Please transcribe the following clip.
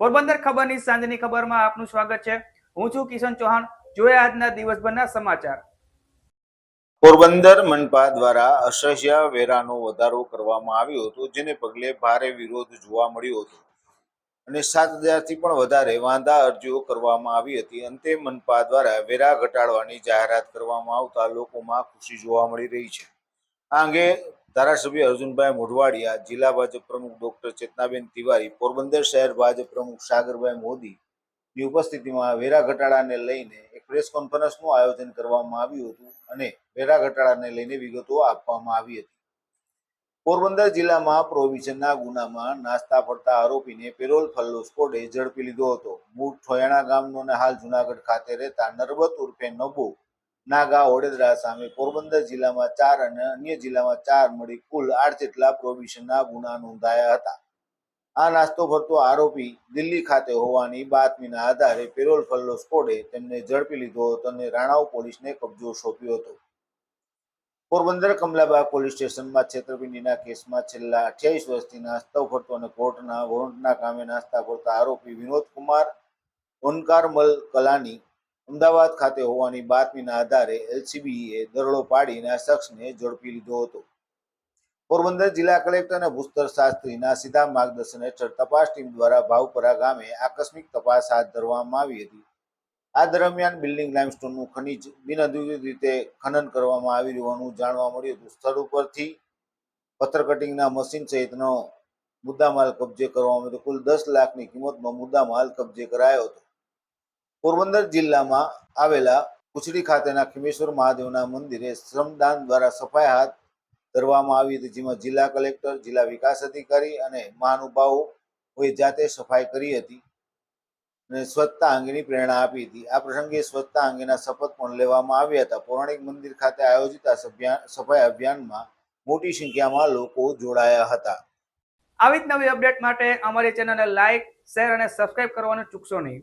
પોરબંદર ખબરની સાંજની ખબરમાં આપનું સ્વાગત છે. હું છું કિશન ચૌહાણ. જોઈએ આજના દિવસભરના સમાચાર. પોરબંદર મનપા દ્વારા અસહ્ય વેરાનો વધારો કરવામાં આવ્યો હતો, જેને પગલે ભારે વિરોધ જોવા મળ્યો હતો. અને સાત હજારથી પણ વધારે વાંધા અરજીઓ કરવામાં આવી હતી. અંતે મનપા દ્વારા વેરા ઘટાડવાની જાહેરાત કરવામાં આવતા લોકોમાં ખુશી જોવા મળી રહી છે. આ અંગે ધારાસભ્ય અર્જુનભાઈ મોઢવાડિયા, જિલ્લા ભાજપ પ્રમુખ ડોક્ટર ચેતનાબેન તિવારી, પોરબંદર શહેર ભાજપ પ્રમુખ સાગરભાઈ મોદી ની ઉપસ્થિતિમાં વેરા ઘટાડાને લઈને એક પ્રેસ કોન્ફરન્સનું આયોજન કરવામાં આવ્યું હતું અને વેરા ઘટાડાને લઈને વિગતો આપવામાં આવી હતી. પોરબંદર જિલ્લામાં પ્રોહિબિશનના ગુનામાં નાસ્તા ફરતા આરોપીને પેરોલ ફલ્લો સ્કોડે ઝડપી લીધો હતો. મૂળ ઠોયાણા ગામનો અને હાલ જુનાગઢ ખાતે રહેતા નરબત ઉર્ફે નબો નાગા ઓડેદરા સામે પોરબંદર જિલ્લામાં ચાર અને અન્ય જિલ્લામાં ચાર મળી કુલ આઠ જેટલા પ્રોહિબિશનના ગુના નોંધાયા હતા. આ નાસ્તો ભરતો આરોપી દિલ્હી ખાતે હોવાની બાતમીના આધારે પેરોલ ફલ્લો સ્કોડે તેમને ઝડપી લીધો હતો અને રાણાવ પોલીસને કબજો સોંપ્યો હતો. પોરબંદર કમલાબાગ પોલીસ સ્ટેશનમાં છેતરપિંડીના કેસમાં છેલ્લા અઠ્યાવીસ વર્ષથી નાસ્તો ફરતો અને કોર્ટના વોરંટના કામે નાસ્તા ફરતા આરોપી વિનોદ કુમાર ઓનકારમલ કલાની અમદાવાદ ખાતે હોવાની બાતમીના આધારે એલસીબીએ દરોડો પાડીને આ શખ્સને ઝડપી લીધો હતો. પોરબંદર જિલ્લા કલેક્ટર અને ભૂસ્તર શાસ્ત્રીના સીધા માર્ગદર્શન હેઠળ તપાસ ટીમ દ્વારા ભાવપરા ગામે આકસ્મિક તપાસ હાથ ધરવામાં આવી હતી. આ દરમિયાન બિલ્ડિંગ લાઇમસ્ટોનનું ખનીજ બિનઅધિકૃત રીતે ખનન કરવામાં આવી હોવાનું જાણવા મળ્યું હતું. સ્થળ ઉપરથી પથ્થર કટિંગના મશીન સહિતનો મુદ્દામાલ કબજે કરવામાં આવ્યો હતો. કુલ દસ લાખની કિંમતનો મુદ્દામાલ કબજે કરાયો હતો. પોરબંદર જિલ્લામાં આવેલા કુચડી ખાતેના ખીમેશ્વર મહાદેવના મંદિરે શ્રમદાન દ્વારા સફાઈ હાથ ધરવામાં આવી હતી, જેમાં જિલ્લા કલેક્ટર, જિલ્લા વિકાસ અધિકારી અને મહાનુભાવોએ જાતે સફાઈ કરી હતી અને સ્વચ્છતા અંગેની પ્રેરણા આપી હતી. આ પ્રસંગે સ્વચ્છતા અંગેના શપથ પણ લેવામાં આવ્યા હતા. પૌરાણિક મંદિર ખાતે આયોજિત આ સફાઈ અભિયાનમાં મોટી સંખ્યામાં લોકો જોડાયા હતા. આવી જ નવી અપડેટ માટે અમારી ચેનલને લાઇક શેર અને સબસ્ક્રાઇબ કરવાનું ચૂકશો નહીં.